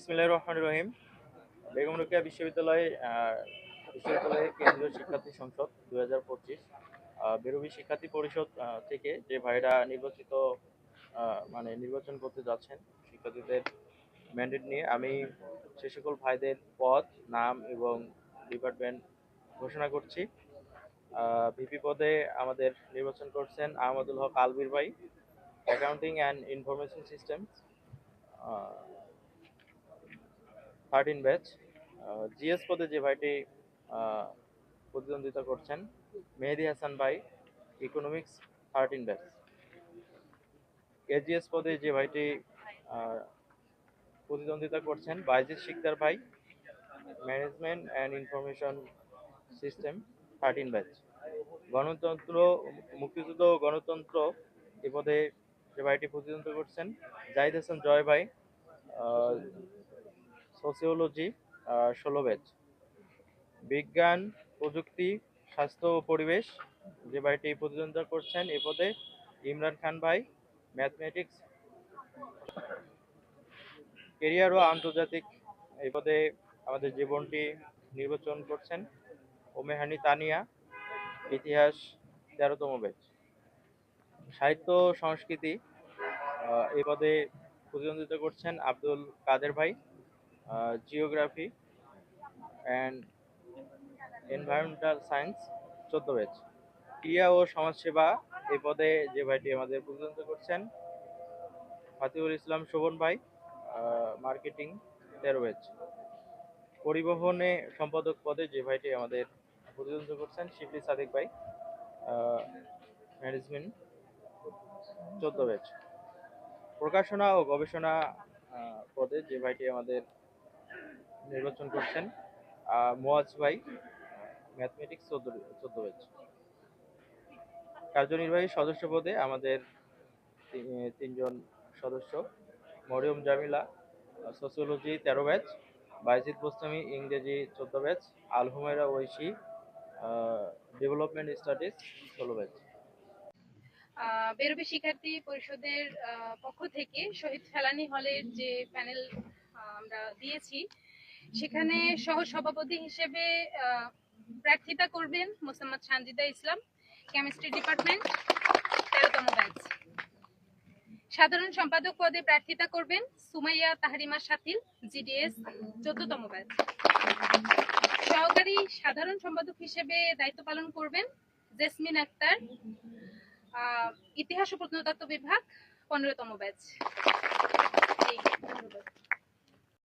বিসমিল্লাহ রহমান রহিম। বেগম রোকেয়া বিশ্ববিদ্যালয়ে আহ, বিশ্ববিদ্যালয়ের কেন্দ্রীয় শিক্ষার্থী সংসদ দু হাজার পঁচিশ। বেরোবি শিক্ষার্থী পরিষদ থেকে যে ভাইরা নির্বাচিত মানে নির্বাচন করতে যাচ্ছেন শিক্ষার্থীদের ম্যান্ডেট নিয়ে আমি সে সকল ভাইদের পদ নাম এবং ডিপার্টমেন্ট ঘোষণা করছি। ভিপি পদে আমাদের নির্বাচন করছেন আহমদুল হক আলবির ভাই accounting and information system thirteen batch. GS পদে যে ভাইটি প্রতিদ্বন্দ্বিতা করছেন, মেহেদি হাসান ভাই ইকোনমিক্স থার্টিন ব্যাচ। এজিএস পদে যে ভাইটি প্রতিদ্বন্দ্বিতা করছেন বাইজিৎ শিকদার ভাই management and information system thirteen batch. গণতন্ত্র, মুক্তিযুদ্ধ গণতন্ত্র এ পদে যে ভাইটি প্রতিদ্বন্দ্বিতা করছেন, জাহিদ হাসান জয় ভাই সোসিওলজি ষোলো ব্যাচ। বিজ্ঞান, প্রযুক্তি, স্বাস্থ্য ও পরিবেশ যে ভাইটি প্রতিদ্বন্দ্বিতা করছেন, এ পদে ইমরান খান ভাই, ম্যাথমেটিক্স, কেরিয়ার ও আন্তর্জাতিক এই পদে আমাদের জীবনটি নির্বাচন করছেন ওমেহানি তানিয়া, ইতিহাস তেরোতম ব্যাচ। সাহিত্য সংস্কৃতি এই পদে প্রতিদ্বন্দ্বিতা করছেন আব্দুল কাদের ভাই জিওগ্রাফি অ্যান্ড এনভায়রনমেন্টাল সায়েন্স চোদ্দ ব্যাচ ক্রিয়া ও সমাজসেবা এই পদে যে ভাইটি আমাদের প্রতিদ্বন্দ্বিতা করছেন ফাতিউল ইসলাম শোভন ভাই মার্কেটিং তেরো ব্যাচ পরিবহনে সম্পাদক পদে যে ভাইটি আমাদের প্রতিদ্বন্দ্বিতা করছেন, শিবলি সাদিক ভাই ম্যানেজমেন্ট চোদ্দ ব্যাচ প্রকাশনা ও গবেষণা পদে যে ভাইটি আমাদের নির্বাচন করছেন মোয়াজ ভাই, ম্যাথমেটিক্স চোদ্দ ব্যাচ। কার্যনির্বাহী সদস্য পদে আমাদের তিনজন সদস্য, মরিয়ম জামিলা, সোসিওলজি তেরো ব্যাচ বাইজিদ বোস্তামি ইংরেজি চোদ্দ batch, Al Humaira Oishi development studies ষোলো ব্যাচ। বেরোবে শিক্ষার্থী পরিষদের পক্ষ থেকে শহীদ ফেলানি হলের যে প্যানেল আমরা দিয়েছি। সেখানে সহ সভাপতি হিসেবে প্রার্থিতা করবেন মোসাম্মদ সানজিদা ইসলাম, কেমিস্ট্রি ডিপার্টমেন্ট, তেরোতম ব্যাচ। সাধারণ সম্পাদক পদে প্রার্থিতা করবেন সুমাইয়া তাহারিমা সাথিল জিডিএস, চোদ্দতম ব্যাচ। সহকারী সাধারণ সম্পাদক হিসেবে দায়িত্ব পালন করবেন জেসমিন আক্তার ইতিহাস ও প্রত্নতত্ত্ব বিভাগ, পনেরোতম ব্যাচ। ধন্যবাদ।